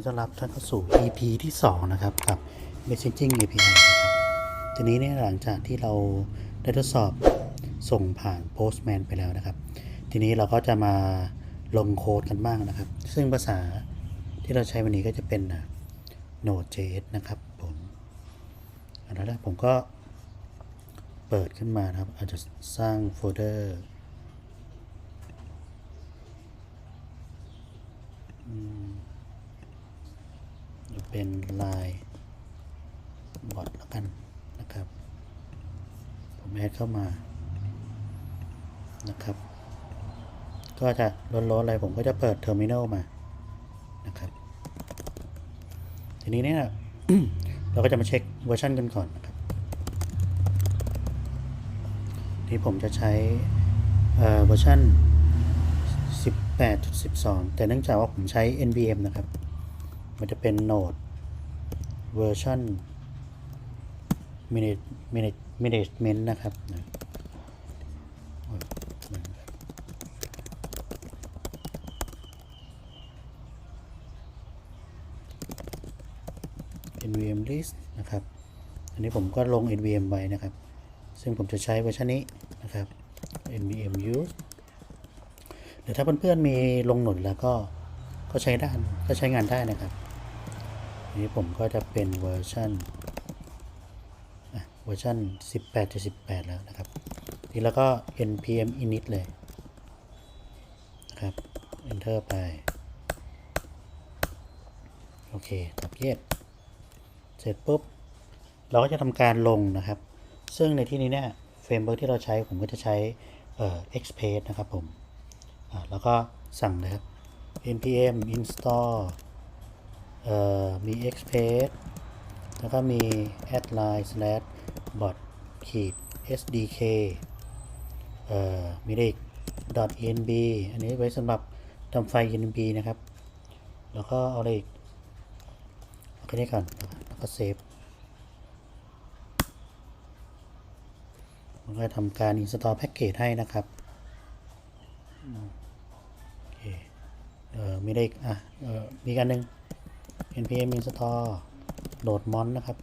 ดีต้อนรับท่านเข้าสู่ EP ที่ 2 นะครับ กับ Messaging API นะครับทีนี้เนี่ยหลังจากที่เราได้ทดสอบส่งผ่าน Postman ไปแล้วนะครับ ทีนี้เราก็จะมาลงโค้ดกันบ้างนะครับ ซึ่งภาษาที่เราใช้วันนี้ก็จะเป็น Node.js นะครับผมอันนั้นแรกผมก็เปิดขึ้นมานะครับ อาจจะสร้างโฟลเดอร์ เป็นลายบอทแล้วกันนะครับ ผมแอดเข้ามานะครับ ก็จะล้นๆอะไรผมก็จะเปิดเทอร์มินอลมานะครับ ทีนี้เนี่ยเราก็จะมาเช็คเวอร์ชันกันก่อนนะครับที่ผมจะใช้เอ่อเวอร์ชัน18.12 แต่เนื่องจากว่าผมใช้ NVM นะครับ มันจะเป็นโหนดเวอร์ชัน manage manage management นะครับนะโอ้ยมัน NVM list นะครับ อันนี้ผมก็ลง NVM ไว้นะครับ ซึ่งผมจะใช้เวอร์ชันนี้นะครับ NVM use หรือถ้าเพื่อนๆมีลงหนุนแล้วก็ก็ใช้ได้ก็ใช้งานได้นะครับ นนี้ผมก็จะเป็นเวอร์ชันเวอร์ชัน18จะ18 แล้วนะครับ ทีแล้วก็ npm init เลยนะครับ enter ไป โอเคตับเย็ดเสร็จปุ๊บ เราก็จะทำการลงนะครับ ซึ่งในที่นี้เนี่ยเฟรมเวิร์กที่เราใช้ผมก็จะใช้เอ่อ Express นะครับผมแล้วก็สั่งเลยครับ npm install เอ่อมี express แล้วก็มี add line slash bot ขีด sdk เอ่อมีเลข .enb อันนี้ไว้สำหรับทำไฟล์ enb นะครับ แล้วก็เอาเลขเอาแค่นี้ก่อนแล้วก็เซฟมันก็ทำการ install package ให้นะครับโอเคเออมีอีกอะเออมีกันหนึ่ง npm install โหลดมอนนะครับ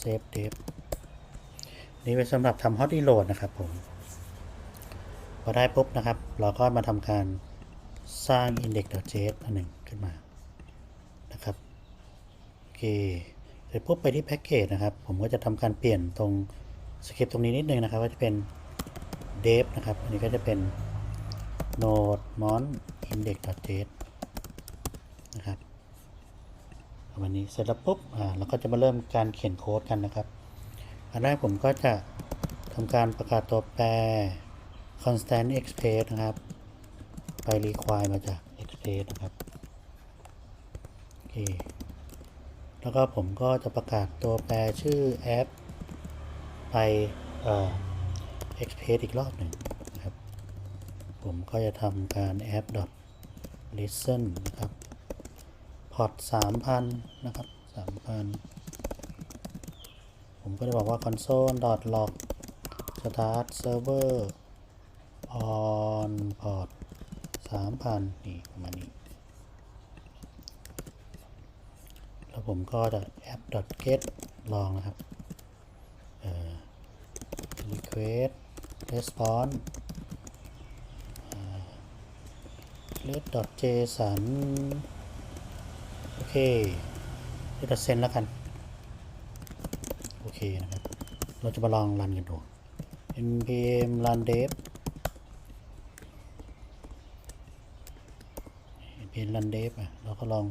save dev นี่เป็นสำหรับทำ hot reload นะครับผม พอได้ปุ๊บนะครับ เราก็มาทำการสร้าง index.js อันหนึ่งขึ้นมา นะครับ โอเค เสร็จปุ๊บไปที่แพ็กเกจนะครับ ผมก็จะทำการเปลี่ยนตรงสคริปต์ตรงนี้นิดนึงนะครับ ว่าจะเป็น dev นะครับ อันนี้ก็จะเป็น node mon index.js นะครับ ประมาณนี้เสร็จแล้วปุ๊บอ่าเราก็จะมาเริ่มการเขียนโค้ดกันนะครับ อันแรกผมก็จะทำการประกาศตัวแปร constant express นะครับ ไป require มาจาก express นะครับโอเคแล้วก็ผมก็จะประกาศตัวแปรชื่อแอปไปเอ่อ express อีกรอบหนึ่งนะครับ ผมก็จะทำการ app listen นะครับ พอร์ต3,000นะครับ3,000ผมก็จะบอกว่า console log start server on port 3,000 นี่ประมาณนี้ แล้วผมก็จะ app get ลองนะครับ request response red json โอเคเ e ด send แล้วกัน โอเคนะครับ เราจะมาลองรันกันดู npm run dev npm run dev อะ เราก็ลอง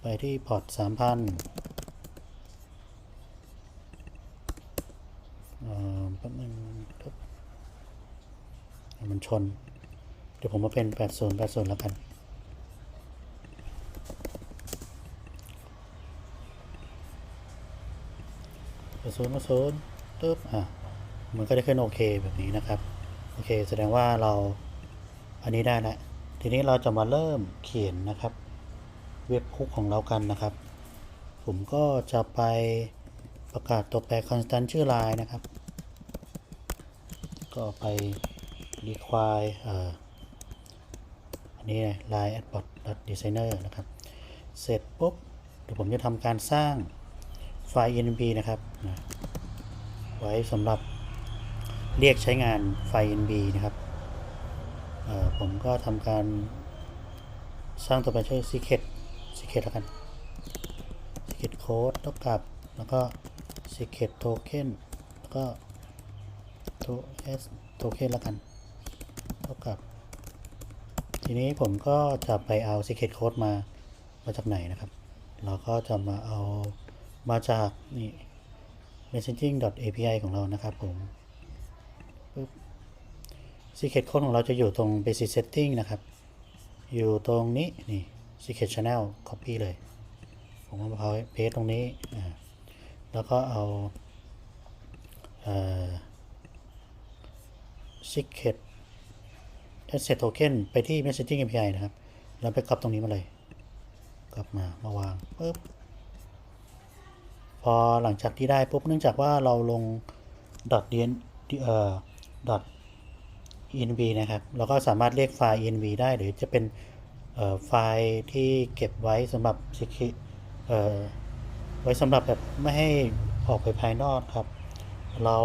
ไปที่พอร์ต3,000เอ่อแป๊บนึงครับมันชน เดี๋ยวผมมาเป็น80 80แล้วกัน 80 80ตึ๊บอะมันก็ได้ขึ้นโอเคแบบนี้นะครับ โอเค แสดงว่าเราอันนี้ได้แล้วทีนี้เราจะมาเริ่มเขียนนะครับ เว็บคุกของเรากันนะครับ ผมก็จะไปประกาศตัวแปร constant ชื่อ line นะครับ ก็ไป require อ่ออันนี้ line at bot designer นะครับ เสร็จปุ๊บเดี๋ยวผมจะทำการสร้างไฟล์ env นะครับ นะไว้สำหรับเรียกใช้งานไฟล์ env นะครับผมก็ทำการสร้างตัวแปรชื่อ secret secret แล้วกัน secret code เท่ากับ แล้วก็ secret token แล้วก็ to s token แล้วกันเท่ากับ ทีนี้ผมก็จะไปเอา secret code มา มาจากไหนนะครับ เราก็จะมาเอามาจากนี่ messaging.api ของเรานะครับผมปึ๊บ secret code ของเราจะอยู่ตรง basic setting นะครับ อยู่ตรงนี้ นี่ secret channel copy เลย ผมเอาเอาเพจตรงนี้ แล้วก็เอาเอ่อ secret asset token ไปที่ messaging API นะครับ แล้วไปกลับตรงนี้มาเลย กลับมามาวางปุ๊บ พอหลังจากที่ได้ปุ๊บเนื่องจากว่าเราลง .dn เอ่อ .env นะครับ เราก็สามารถเรียกไฟล์ env ได้หรือจะเป็นไฟล์ที่เก็บไว้สำหรับ secure เอ่อไว้สำหรับแบบไม่ให้ออกไปภายนอกครับ เรา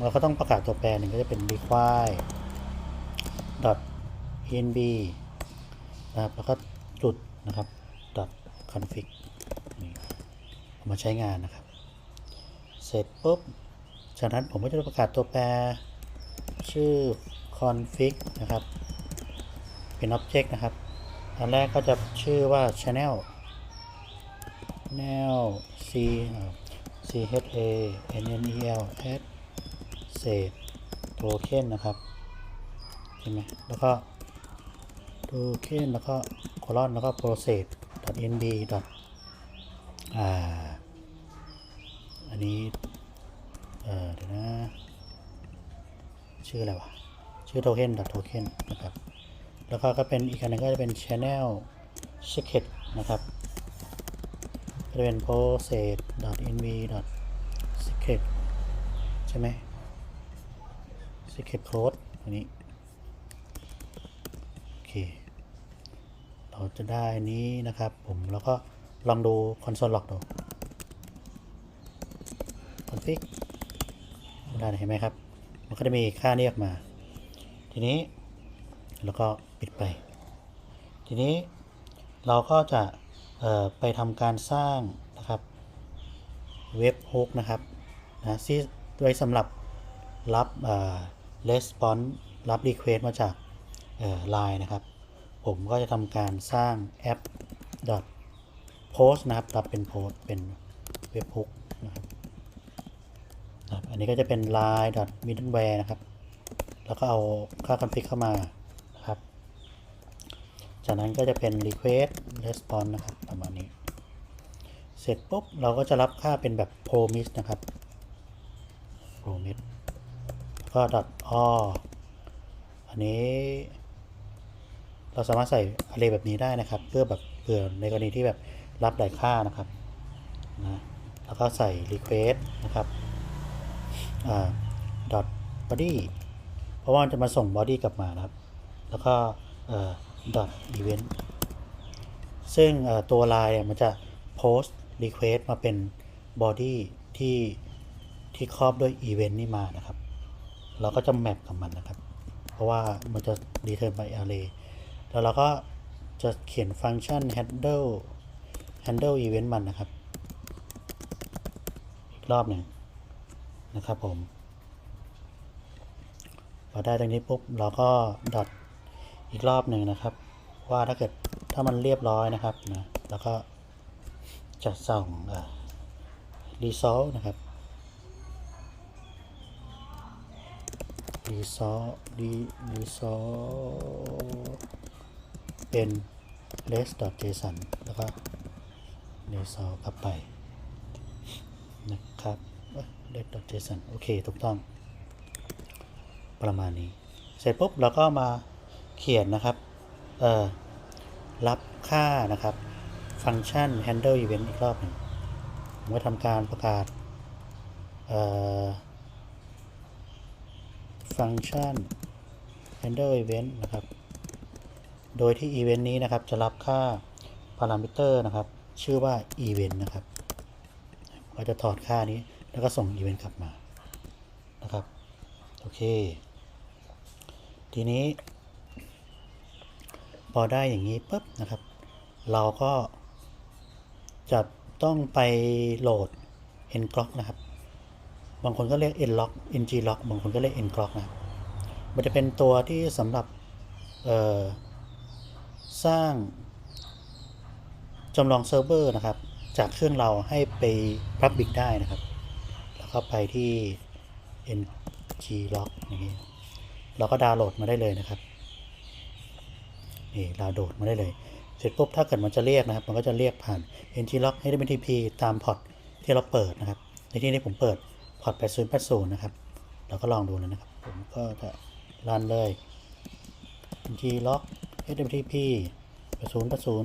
เราก็ต้องประกาศตัวแปรหนึ่งก็จะเป็น require env นะครับแล้วก็จุดนะครับ config มาใช้งานนะครับ เสร็จปุ๊บ จากนั้นผมก็จะประกาศตัวแปร ชื่อ config นะครับ เป็น object นะครับอันแรกก็จะชื่อว่า channel channel c c h a n n e l s set token นะครับใช่ไหมแล้วก็ token แล้วก็ colon แล้วก็ process .nb. อ่า อันนี้ เอ่อเดี๋ยวนะ ชื่ออะไรวะ ชื่อ token token นะครับ แล้วก็ก็เป็นอีกอันหนึงก็จะเป็น channel secret นะครับก็จะเป็น process .nv secret ใช่ไหม secret code อันนี้ โอเค เราจะได้นี้นะครับผม แล้วก็ลองดู console log ดู config ได้เห็นไหมครับ มันก็จะมีค่าเรียกมา ทีนี้แล้วก็ปิดไป ทีนี้เราก็จะไปทำการสร้างนะครับเว็บฮุกนะครับนะที่ไว้สำหรับรับเอ่อ response รับ request มาจากเอ่อ Line นะครับ ผมก็จะทำการสร้างแอป post นะครับรับเป็นโพสเป็นเว็บฮุกนะครับ อันนี้ก็จะเป็น line middleware นะครับ แล้วก็เอาค่า config เข้ามานะครับ จากนั้นก็จะเป็น request response นะครับประมาณนี้ เสร็จปุ๊บเราก็จะรับค่าเป็นแบบ promise นะครับ promise ก็ .or อันนี้ เราสามารถใส่ array แบบนี้ได้นะครับ เพื่อแบบเผื่อในกรณีที่แบบรับหลายค่านะครับนะแล้วก็ใส่ request นะครับ อ่า dot body เพราะว่าจะมาส่ง body กลับมานะครับ แล้วก็เอ่อ dot event ซึ่งตัว line เนี่ยมันจะ post request มาเป็น body ที่ที่ครอบด้วย event นี่มานะครับ เราก็จะแมปกับมันนะครับ เพราะว่ามันจะ return by array แล้วเราก็จะเขียนฟังก์ชัน handle handle event มันนะครับ อีกรอบหนึ่ง นะครับผมพอได้ตรงนี้ปุ๊บเราก็ดอทอีกรอบหนึ่งนะครับ ว่าถ้าเกิดถ้ามันเรียบร้อยนะครับนะแล้วก็จะส่งอ่า result นะครับ result result เป็น res.json แล้วก็ result กลับไปนะครับ เอ้ย res.json โอเค ถูกต้อง ประมาณนี้ เสร็จปุ๊บเราก็มาเขียนนะครับ เอ่อ รับค่านะครับ ฟังก์ชัน handle event อีกรอบหนึ่งผมก็ทำการประกาศ เอ่อ ฟังก์ชัน handle event นะครับ โดยที่ event นี้นะครับ จะรับค่าพารามิเตอร์นะครับ ชื่อว่า event นะครับ ก็จะถอดค่านี้ แล้วก็ส่ง event กลับมานะครับ โอเค ทีนี้ พอได้อย่างนี้ปุ๊บนะครับ เราก็จะต้องไปโหลด ngrok นะครับ บางคนก็เรียก nlock nglock บางคนก็เรียก ngrok นะครับ มันจะเป็นตัวที่สำหรับสร้างจำลองเซิร์ฟเวอร์นะครับ จากเครื่องเราให้ไป Public ได้นะครับ แล้วก็ไปที่ nglock นี้เราก็ดาวน์โหลดมาได้เลยนะครับนี่ดาวน์โหลดมาได้เลย เสร็จปุ๊บถ้าเกิดมันจะเรียกนะครับ มันก็จะเรียกผ่าน nglock http ตามพอร์ตที่เราเปิดนะครับ ในที่นี้ผมเปิดพอร์ต8080นะครับ เราก็ลองดูเลยนะครับ ผมก็จะรันเลย nglock http 8080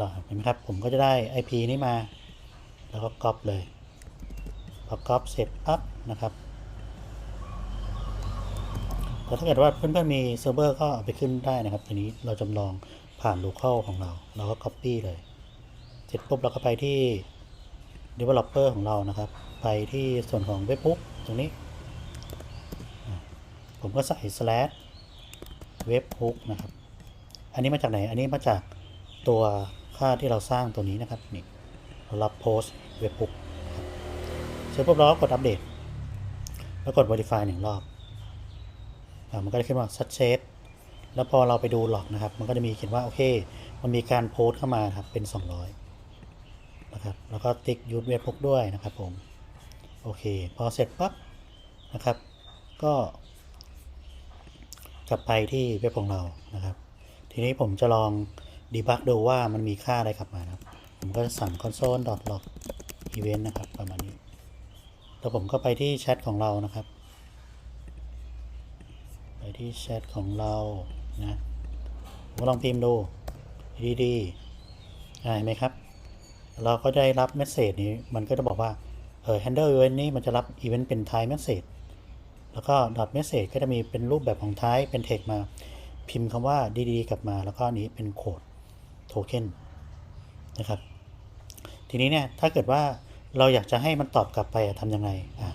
รอเห็นไหมครับ ผมก็จะได้ IP นี้มา แล้วก็ก๊อปเลยพอก๊อปเสร็จปั๊บนะครับแต่ถ้าเกิดว่าเพื่อนๆมีเซิร์ฟเวอร์ก็เอาไปขึ้นได้นะครับทีนี้เราจำลองผ่าน local ของเรา เราก็ copy เลย เสร็จปุ๊บเราก็ไปที่ developer ของเรานะครับ ไปที่ส่วนของ webhook ตรงนี้ ผมก็ใส่ slash webhook นะครับ อันนี้มาจากไหน อันนี้มาจากตัวค่าที่เราสร้างตัวนี้นะครับนี่ รับ post webhook ครับเสร็จปุ๊บเราก็กดอัปเดต แล้วกด verify หนึ่งรอบอมันก็จะขึ้นว่า success แล้วพอเราไปดูหลอกนะครับ มันก็จะมีเขียนว่า โอเค มันมีการโพสต์เข้ามาครับ เป็น 200 นะครับ แล้วก็ติ๊กยูทเว็บพกด้วยนะครับผม โอเค พอเสร็จปั๊บนะครับ ก็กลับไปที่เว็บของเรานะครับ ทีนี้ผมจะลองดีบักดูว่ามันมีค่าอะไรกลับมานะครับ ผมก็สั่ง console.log event นะครับ ประมาณนี้ แล้วผมก็ไปที่แชทของเรานะครับ ไปที่แชทของเรานะผมลองพิมพ์ดูดีๆอ่าเห็นไหมครับ เราก็ได้รับเมสเซจนี้ มันก็จะบอกว่า เออ handle event นี้มันจะรับ event เป็น type message แล้วก็ dot message ก็จะมีเป็นรูปแบบของ type เป็น text มา พิมพ์คำว่าดีๆ กลับมา แล้วก็นี้เป็นโคดโทเค็นนะครับ ทีนี้เนี่ยถ้าเกิดว่าเราอยากจะให้มันตอบกลับไปอะทำยังไงอะ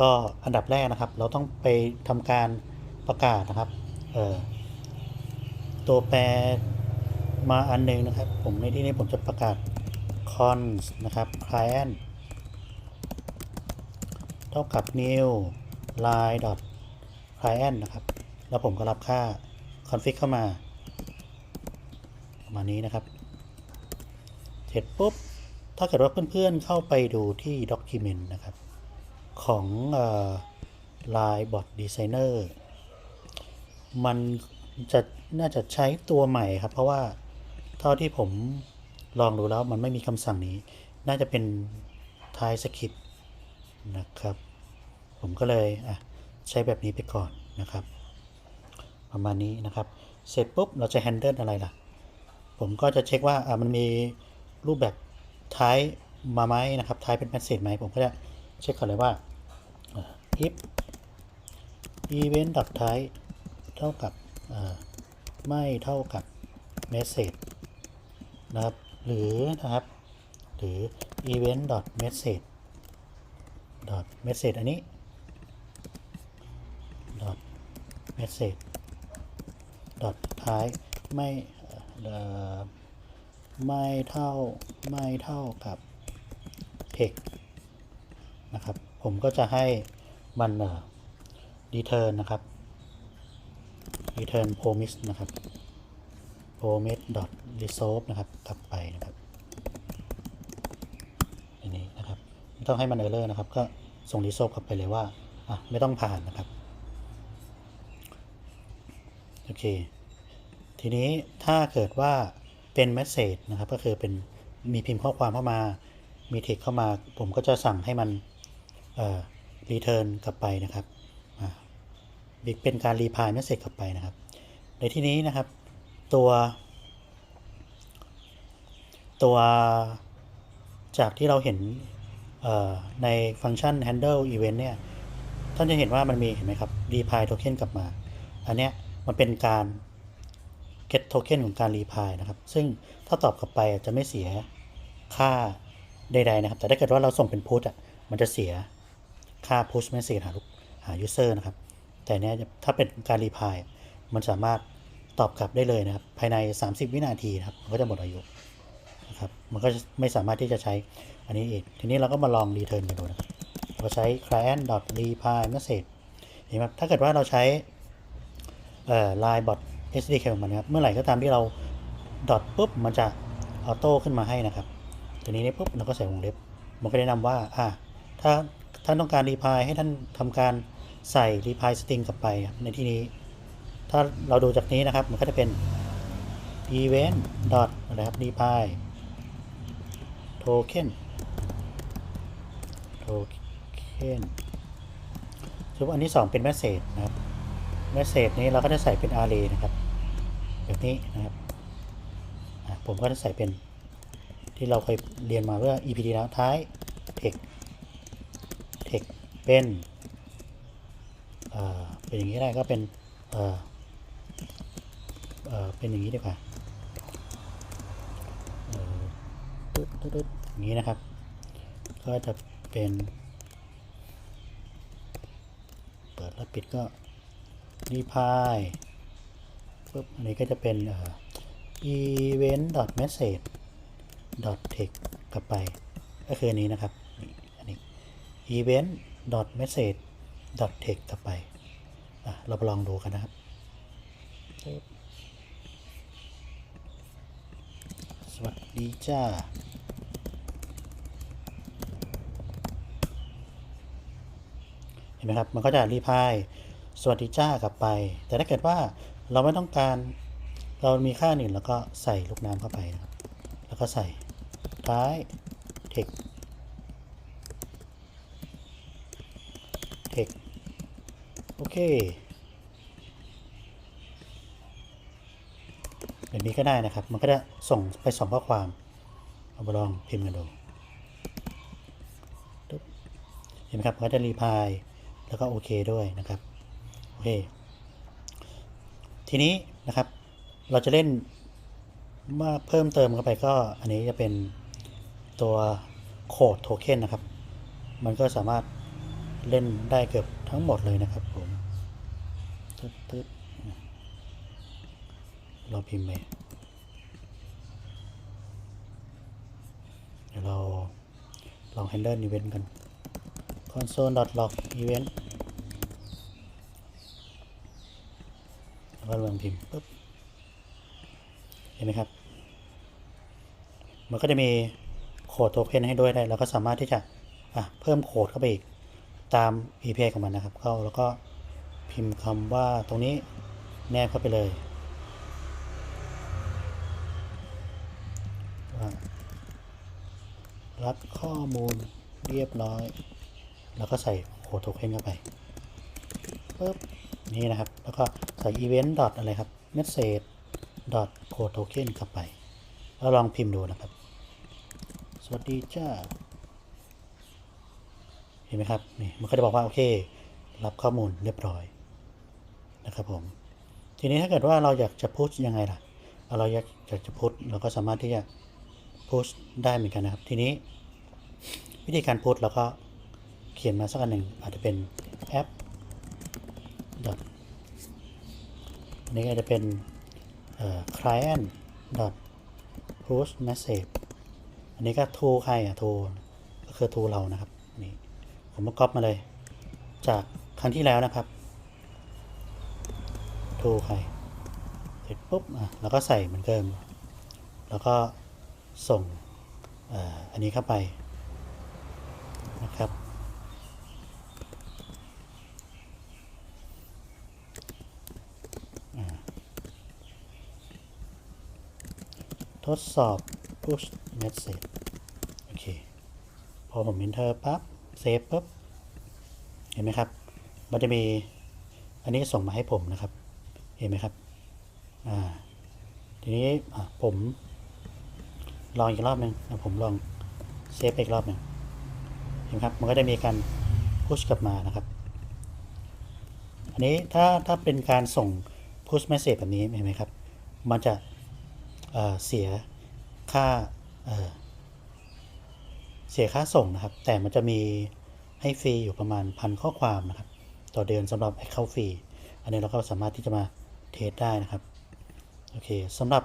ก็อันดับแรกนะครับ เราต้องไปทำการประกาศนะครับเอ่อตัวแปรมาอันหนึงนะครับ ผมในที่นี้ผมจะประกาศ cons นะครับ client เท่ากับ new line dot client นะครับ แล้วผมก็รับค่า config เข้ามาประมาณนี้นะครับ เสร็จปุ๊บ ถ้าเกิดว่าเพื่อนๆเข้าไปดูที่ document นะครับ ของเอ่อ Line Bot Designer มันจะน่าจะใช้ตัวใหม่ครับ เพราะว่าเท่าที่ผมลองดูแล้วมันไม่มีคำสั่งนี้ น่าจะเป็นทายสคริปต์นะครับ ผมก็เลยอะใช้แบบนี้ไปก่อนนะครับ ประมาณนี้นะครับ เสร็จปุ๊บเราจะ handle อะไรล่ะ ผมก็จะเช็คว่าอะมันมีรูปแบบ ท้ายมาไหมนะครับ ท้ายเป็น message ไหมผมก็จะเช็คก่อนเลยว่า if event type เท่ากับไม่เท่ากับ message นะครับ หรือนะครับ หรือ event message message อันนี้ dot message dot ท้ายไม่ ไม่เท่าไม่เท่ากับ text นะครับ ผมก็จะให้มันเอ่อ return นะครับ return promise นะครับ promise dot resolve นะครับ กลับไปนะครับอันนี้นะครับ ไม่ต้องให้มัน error นะครับ ก็ส่ง resolve กลับไปเลยว่า อะ ไม่ต้องผ่านนะครับ โอเค ทีนี้ถ้าเกิดว่า เป็น message นะครับ ก็คือเป็นมีพิมพ์ข้อความเข้ามา มี text เข้ามา ผมก็จะสั่งให้มันเอ่อ return กลับไปนะครับอ่าเป็นการ reply message กลับไปนะครับ ในที่นี้นะครับ ตัว ตัวจากที่เราเห็นในฟังก์ชัน handle event เนี่ย ท่านจะเห็นว่ามันมีเห็นไหมครับ reply token กลับมา อันเนี้ยมันเป็นการ get token ของการ reply นะครับ ซึ่งถ้าตอบกลับไปจะไม่เสียค่าใดๆนะครับ แต่ถ้าเกิดว่าเราส่งเป็น push อะ มันจะเสียค่า push message หาลูกหา user นะครับ แต่เนี้ยถ้าเป็นการ reply มันสามารถตอบกลับได้เลยนะครับ ภายใน 30 วินาทีนะครับ มันก็จะหมดอายุนะครับ มันก็ไม่สามารถที่จะใช้อันนี้อีก ทีนี้เราก็มาลอง return กันดูนะครับเราใช้ client reply message เห็นไหมถ้าเกิดว่าเราใช้ line bot SDK ของมันนะครับ เมื่อไหร่ก็ตามที่เรา dot ปุ๊บมันจะออโต้ขึ้นมาให้นะครับทีนี้เนี่ยปุ๊บเราก็ใส่วงเล็บ มันก็แนะนำว่าอ่าถ้าท่านต้องการ reply ให้ท่านทำการใส่ reply string กลับไปครับในที่นี้ ถ้าเราดูจากนี้นะครับ มันก็จะเป็น event dot อะครับ reply token token ส่วนอันที่สองเป็น message นะครับ message นี้เราก็จะใส่เป็น array นะครับ แบบนี้นะครับผมก็จะใส่เป็นที่เราเคยเรียนมาเมื่อ EP ที่แล้วท้าย text text เป็นเป็นอย่างนี้ได้ก็เป็นเเเป็นอย่างนี้ดีกว่าตึ๊ดตึ๊ดตึ๊ดอย่างนี้นะครับ ก็จะเป็น เปิดแล้วปิดก็ reply ปุ๊บอันนี้ก็จะเป็น event message text กลับไป ก็คืออันนี้นะครับ อันนี้ event message text กลับไปเราไปลองดูกันนะครับ สวัสดีจ้าเห็นไหมครับ มันก็จะรีพายสวัสดีจ้ากลับไป แต่ถ้าเกิดว่า เราไม่ต้องการ เรามีค่าหนึ่งแล้วก็ใส่ลูกน้ำเข้าไปนะครับ แล้วก็ใส่ท้าย text text โอเคแบบนี้ก็ได้นะครับ มันก็จะส่งไปสองข้อความ เอาไปลองพิมพ์กันดูเห็นไหมครับมันก็จะรีพาย แล้วก็โอเคด้วยนะครับ โอเค ทีนี้นะครับ เราจะเล่นมาเพิ่มเติมเข้าไปก็อันนี้จะเป็นตัวโคดโทเค็นนะครับ มันก็สามารถเล่นได้เกือบทั้งหมดเลยนะครับผมตึ๊ดตึ๊ดเราพิมพ์ไปเดี๋ยวเราลอง handle event กัน console.log event แล้ว ก็ลองพิมพ์ปุ๊บเห็นไหมครับ มันก็จะมีโคดโทเค็นให้ด้วยได้แล้วก็สามารถที่จะะเพิ่มโคดเข้าไปอีกตาม API ของมันนะครับ เข้าแล้วก็พิมพ์คำว่าตรงนี้แนบเข้าไปเลยรับข้อมูลเรียบร้อย แล้วก็ใส่โคดโทเค็นเข้าไปปุ๊บ นี่นะครับ แล้วก็ใส่ event dot อะไรครับ message dot code token เข้าไป แล้วลองพิมพ์ดูนะครับ สวัสดีจ้า เห็นไหมครับ นี่ มันก็จะบอกว่า โอเค รับข้อมูลเรียบร้อยนะครับผม ทีนี้ถ้าเกิดว่าเราอยากจะพุชยังไงล่ะ เราอยากอยากจะพุชเราก็สามารถที่จะพุชได้เหมือนกันนะครับ ทีนี้วิธีการพุชเราก็เขียนมาสักอันหนึ่งอาจจะเป็นแอป dot อันนี้ก็จะเป็น client dot push message อันนี้ก็ to ใครอะ to ก็คือ to เรานะครับนี่ผมมาก๊อปมาเลย จากครั้งที่แล้วนะครับ to ใครเสร็จปุ๊บอะแล้วก็ใส่เหมือนเดิม แล้วก็ส่งออันนี้เข้าไปนะครับ ท ดสอบ push message โอเค พอผม enter ปั๊บเซฟปุ๊บ เห็นไหมครับ มันจะมี อันนี้ส่งมาให้ผมนะครับ เห็นไหมครับ อ่า ทีนี้ผม ลองอีกรอบหนึ่งผมลองเซฟอีกรอบหนึ่งเห็นไหมครับ มันก็จะมีการ push กลับมานะครับ อันนี้ถ้าถ้าเป็นการส่ง push message แบบนี้เห็นไหมครับ มันจะ เเสียค่าเเสียค่าส่งนะครับ แต่มันจะมีให้ฟรีอยู่ประมาณพันข้อความนะครับ ต่อเดือนสำหรับ Account ฟรี อันนี้เราก็สามารถที่จะมาเทสได้นะครับ โอเคสำหรับ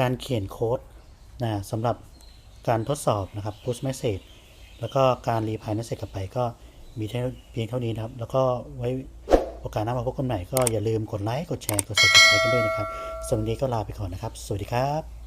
การเขียนโค้ดนะสำหรับการทดสอบนะครับ push message แล้วก็การรีพาย message กลับไปก็มีเท่าเพียงเท่านี้นะครับ แล้วก็ไว้ โอกาสหน้ามาพบกันใหม่ก็อย่าลืมกดไลค์ กดแชร์ กด subscribe กันด้วยนะครับสำหรับวันนี้ก็ลาไปก่อนนะครับ สวัสดีครับ